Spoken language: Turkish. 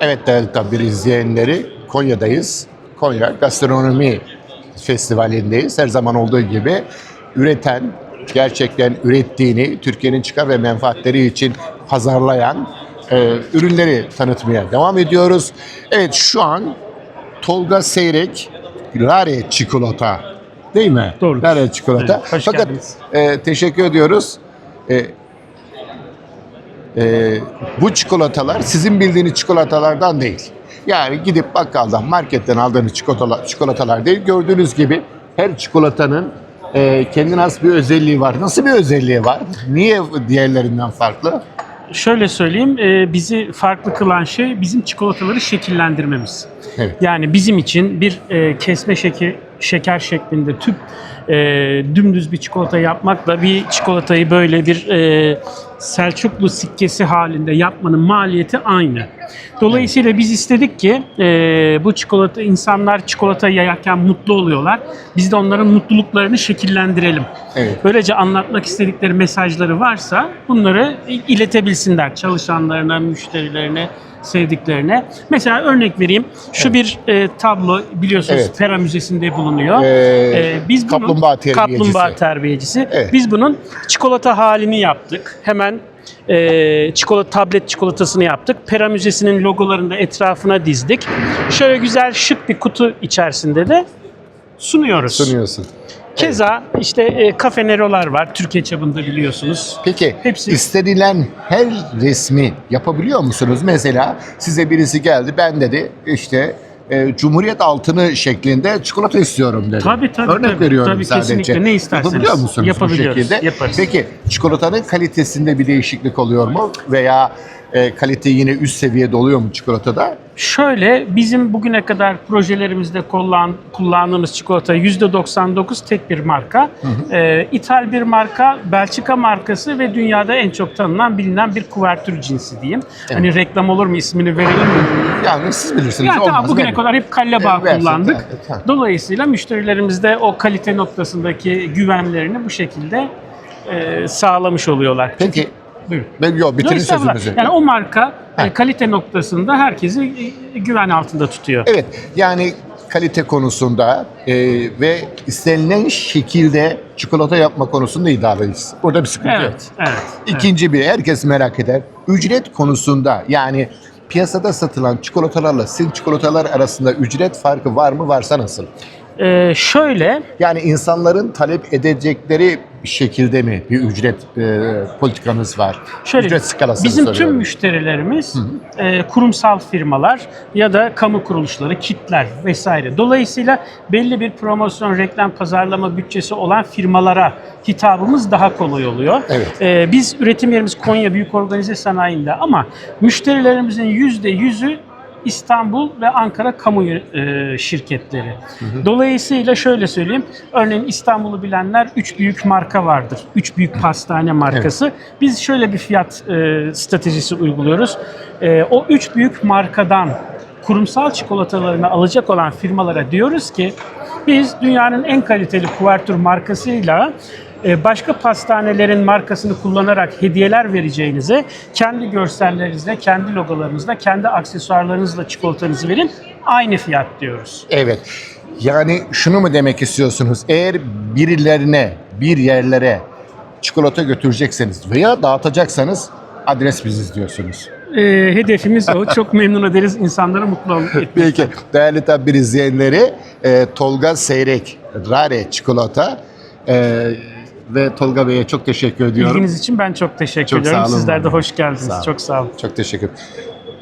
Evet değerli tabir izleyenleri Konya'dayız. Konya Gastronomi Festivali'ndeyiz. Her zaman olduğu gibi üreten, gerçekten ürettiğini Türkiye'nin çıkar ve menfaatleri için pazarlayan e, ürünleri tanıtmaya devam ediyoruz. Evet şu an Tolga Seyrek Rare çikolata değil mi? Doğru. Rare çikolata. Evet, Fakat geldiniz. e, teşekkür ediyoruz. E, e, bu çikolatalar sizin bildiğiniz çikolatalardan değil. Yani gidip bakkaldan, marketten aldığınız çikolatalar, çikolatalar değil. Gördüğünüz gibi her çikolatanın e, kendine has bir özelliği var. Nasıl bir özelliği var? Niye diğerlerinden farklı? Şöyle söyleyeyim, e, bizi farklı kılan şey bizim çikolataları şekillendirmemiz. Evet. Yani bizim için bir e, kesme şeker, şeker şeklinde tüp e, dümdüz bir çikolata yapmakla bir çikolatayı böyle bir e, Selçuklu sikkesi halinde yapmanın maliyeti aynı. Dolayısıyla biz istedik ki e, bu çikolata insanlar çikolata yerken mutlu oluyorlar. Biz de onların mutluluklarını şekillendirelim. Evet. Böylece anlatmak istedikleri mesajları varsa bunları iletebilsinler çalışanlarına, müşterilerine, sevdiklerine. Mesela örnek vereyim. Şu bir e, tablo biliyorsunuz Evet. Pera Müzesi'nde bulunuyor. Ee, bunun- kaplumbağa terbiyecisi. Kaplumbağa terbiyecisi. Evet. Biz bunun çikolata halini yaptık. Hemen e, çikolata tablet çikolatasını yaptık. Pera Müzesi'nin logolarını da etrafına dizdik. Şöyle güzel şık bir kutu içerisinde de sunuyoruz. Sunuyorsun. Keza işte e, kafe nerolar var Türkiye çapında biliyorsunuz. Peki Hepsi- istenilen her resmi yapabiliyor musunuz? Mesela size birisi geldi ben dedi işte e, Cumhuriyet altını şeklinde çikolata istiyorum dedi. Tabii, tabii, Örnek tabii. veriyorum Tabii, sadece. kesinlikle. Ne isterseniz Yapabiliyor musunuz bu şekilde? yaparız. Peki çikolatanın kalitesinde bir değişiklik oluyor mu? Veya e, kalite yine üst seviyede oluyor mu çikolatada? Şöyle bizim bugüne kadar projelerimizde kullan, kullandığımız çikolata %99 tek bir marka. Ee, İthal bir marka, Belçika markası ve dünyada en çok tanınan bilinen bir kuvertür cinsi diyeyim. Hani reklam olur mu ismini verelim mi? Yani siz bilirsiniz. Yani tamam bugüne verin. kadar hep kalle bağ Evet, versin, kullandık. tamam. Dolayısıyla müşterilerimiz de o kalite noktasındaki güvenlerini bu şekilde e, sağlamış oluyorlar. Peki Buyurun. ben yok Yok, bitirin estağfurullah. sözünüzü. Yani o marka e, kalite noktasında herkesi e, güven altında tutuyor. Evet yani kalite konusunda e, ve istenilen şekilde çikolata yapma konusunda iddialıyız. Burada bir sıkıntı yok. Evet, evet. evet. İkinci bir herkes merak eder. Ücret konusunda yani piyasada satılan çikolatalarla sizin çikolatalar arasında ücret farkı var mı? Varsa nasıl? Ee, şöyle, Yani insanların talep edecekleri şekilde mi bir ücret e, politikanız var? şöyle ücret skalasını bizim tüm soruyorum. müşterilerimiz e, kurumsal firmalar ya da kamu kuruluşları, kitler vesaire. Dolayısıyla belli bir promosyon, reklam, pazarlama bütçesi olan firmalara hitabımız daha kolay oluyor. Evet. Ee, biz üretim yerimiz Konya Büyük Organize Sanayi'nde ama müşterilerimizin yüzde yüzü İstanbul ve Ankara kamu e, şirketleri. Dolayısıyla şöyle söyleyeyim. Örneğin İstanbul'u bilenler üç büyük marka vardır. Üç büyük pastane markası. Biz şöyle bir fiyat e, stratejisi uyguluyoruz. E, o üç büyük markadan kurumsal çikolatalarını alacak olan firmalara diyoruz ki biz dünyanın en kaliteli kuvertür markasıyla başka pastanelerin markasını kullanarak hediyeler vereceğinize kendi görsellerinizle, kendi logolarınızla, kendi aksesuarlarınızla çikolatanızı verin. Aynı fiyat diyoruz. Evet. Yani şunu mu demek istiyorsunuz? Eğer birilerine, bir yerlere çikolata götürecekseniz veya dağıtacaksanız adres biziz diyorsunuz. E, hedefimiz o. Çok memnun ederiz insanları mutlu etmek. Peki değerli tabir izleyenleri e, Tolga Seyrek Rare Çikolata e, ve Tolga Bey'e çok teşekkür ediyorum. İlginiz için ben çok teşekkür Çok ediyorum. Sizler de hoş geldiniz. Sağ. Çok sağ olun. Çok teşekkür